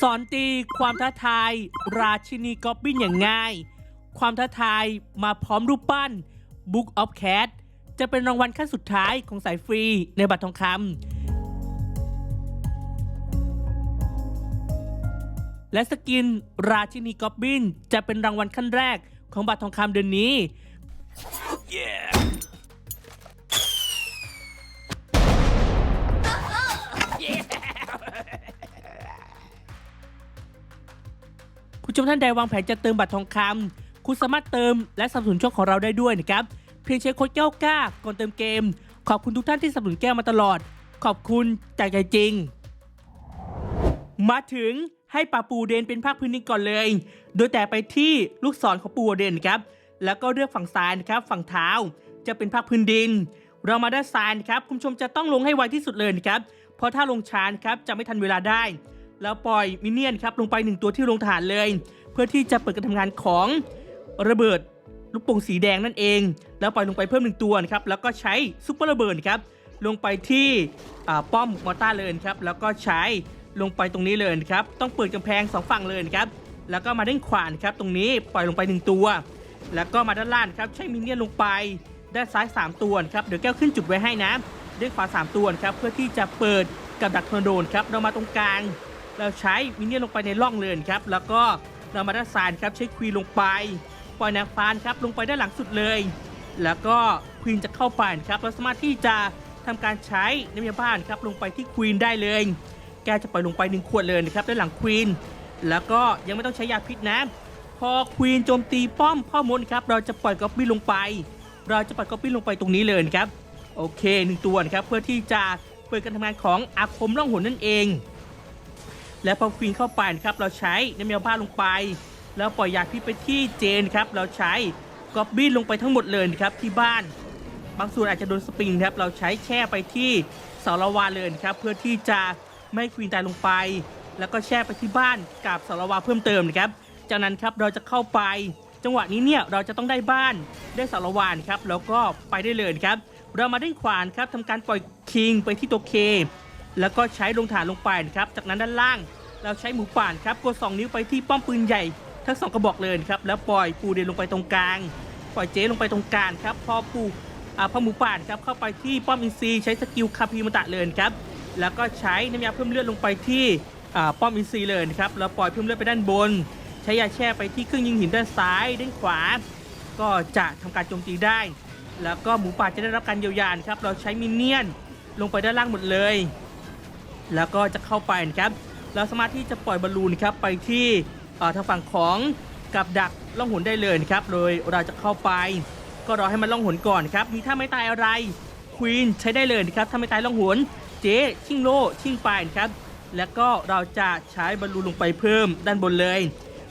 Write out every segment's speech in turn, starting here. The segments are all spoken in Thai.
สอนตีความท้าทาย ราชินีกอบบินอย่างง่าย ความท้าทายมาพร้อมรูปปั้น Book of Cat จะเป็นรางวัลขั้นสุดท้ายของสายฟรีในบัตรทองคำและสกินราชินีกอบบินจะเป็นรางวัลขั้นแรกของบัตรทองคำเดือนนี้ Yeah. ชมท่านใดวางแผนจะเติมบัตรทองคำคุณสามารถเติมและสนับสนุนช่องของเราได้ด้วยนะครับ เพียงใช้โค้ดแก้วก้าก่อนเติมเกม ขอบคุณทุกท่านที่สนับสนุนแก้วมาตลอด ขอบคุณจากใจจริง มาถึงให้ป่าปูเดนเป็นภาคพื้นดินก่อนเลย โดยแต่ไปที่ลูกศรของปูเดนครับแล้วก็เลือกฝั่งซ้ายนะครับฝั่งเท้าจะเป็นภาคพื้นดิน เรามาด้านซ้ายนะครับคุณชมจะต้องลงให้ไวที่สุดเลยนะครับเพราะถ้าลงช้านครับจะไม่ทันเวลาได้ แล้วปล่อยมินเนี่ยนครับลงไปหนึ่งตัวที่ลงฐานเลย เพื่อที่จะเปิดการทำงานของระเบิดลูกโป่งสีแดงนั่นเอง แล้วปล่อยลงไปเพิ่มหนึ่งตัวนะครับแล้วก็ใช้ซุปเปอร์ระเบิดครับลงไปที่ป้อมมอต้าเลยนะครับแล้วก็ใช้ลงไปตรงนี้เลยนะครับต้องเปิดกำแพงสองฝั่งเลยนะครับแล้วก็มาด้านขวานครับตรงนี้ปล่อยลงไปหนึ่งตัว แล้วก็มาด้านล่างครับใช้มินเนี่ยนลงไปด้านซ้าย 3 ตัวครับเดี๋ยวแก้วขึ้นจุดไว้ให้นะด้านขวา 3 ตัวครับเพื่อที่จะเปิดกับดักทอร์นโดนครับเรามาตรงกลาง เราใช้มินเนี่ยนลงไปในร่องเลยนครับ แล้วก็เรามาด้านซ้ายครับใช้ควีนลงไป ปล่อยนางฟ้านครับลงไปด้านหลังสุดเลย แล้วก็ควีนจะเข้าไปครับเราสามารถที่จะทำการใช้น้ำยาบ้านครับลงไปที่ควีนได้เลย แกจะปล่อยลงไปหนึ่งขวดเลยนะครับด้านหลังควีน แล้วก็ยังไม่ต้องใช้ยาพิษนะพอควีนโจมตีป้อมพ่อมดครับเราจะปล่อยก๊อบบี้ลงไป เราจะปัดก๊อปปี้ลงไปตรงนี้เลยนะครับ โอเคหนึ่งตัวนะครับเพื่อที่จะเปิดการทำงานของอาคมล่องหนนั่นเอง และพอควีนเข้าไปนะครับเราใช้น้ำยาบ้าลงไป แล้วปล่อยยาพิษไปที่เจนครับเราใช้ก๊อบบี้ลงไปทั้งหมดเลยนะครับที่บ้าน บางส่วนอาจจะโดนสปริงครับเราใช้แช่ไปที่เสาละวาเลยนะครับเพื่อที่จะไม่ควีนตายลงไป แล้วก็แช่ไปที่บ้านกับเสาละวาเพิ่มเติมนะครับจากนั้นครับเราจะเข้าไป จังหวะนี้เนี่ยเราจะต้องได้บ้านได้เสาละวานครับแล้วก็ไปได้เลยนะครับเรามาด้านขวานครับทำการปล่อยคิงไปที่ตัวเค แล้วก็ใช้ลงฐานลงไปนะครับ จากนั้นด้านล่างเราใช้หมูป่านครับกดสองนิ้วไปที่ป้อมปืนใหญ่ ทั้งสองกระบอกเลยครับแล้วปล่อยปูเดนลงไปตรงกลาง ปล่อยเจ๊ลงไปตรงกลางครับพอปูอ่าพอหมูป่านครับเข้าไปที่ป้อมอินซีใช้สกิลคาพีมตะเลยครับแล้วก็ใช้น้ำยาเพิ่มเลือดลงไปที่อ่าป้อมอินซีเลยนะครับแล้วปล่อยเพิ่มเลือดไปด้านบน ใช้ยาแช่ไปที่เครื่องยิงหินด้านซ้ายด้านขวา ก็จะทำการโจมตีได้ แล้วก็หมูป่าจะได้รับการเยียวยาครับเราใช้มินเนี่ยนลงไปด้านล่างหมดเลย แล้วก็จะเข้าไปนะครับเราสามารถที่จะปล่อยบอลลูนครับไปที่ทางฝั่งของกับดักล่องหนได้เลยนะครับโดยเราจะเข้าไป ก็รอให้มันล่องหนก่อนครับมีท่าไม่ตายอะไรควีนใช้ได้เลยนะครับถ้าไม่ตายล่องหนเจ๊ชิงโลชิงไปนะครับแล้วก็เราจะใช้บอลลูนลงไปเพิ่มด้านบนเลย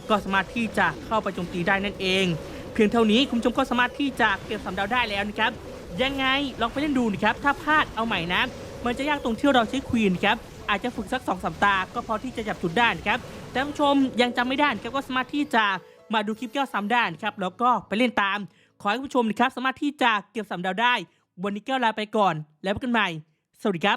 ก็สามารถที่จะเข้าไปโจมตีได้นั่นเอง เพียงเท่านี้คุณผู้ชมก็สามารถที่จะเก็บสามดาวได้แล้วนะครับยังไงลองไปเล่นดูนะครับถ้าพลาดเอาใหม่นะ มันจะยากตรงที่เราใช้ควีนครับอาจจะฝึกสัก2อสตาห์ก็พอที่จะจับจุดได้นครับแต่ท่านผู้ชมยังจำไม่ได้ครับก็สามารถที่จะมาดูคลิปแก้วซ้ำได้นครับแล้วก็ไปเล่นตาม ขอให้ผู้ชมนะครับสามารถที่จะเก็บสามดาวได้ วันนี้แก้วลาไปก่อน แล้วพบกันใหม่ สวัสดีครับ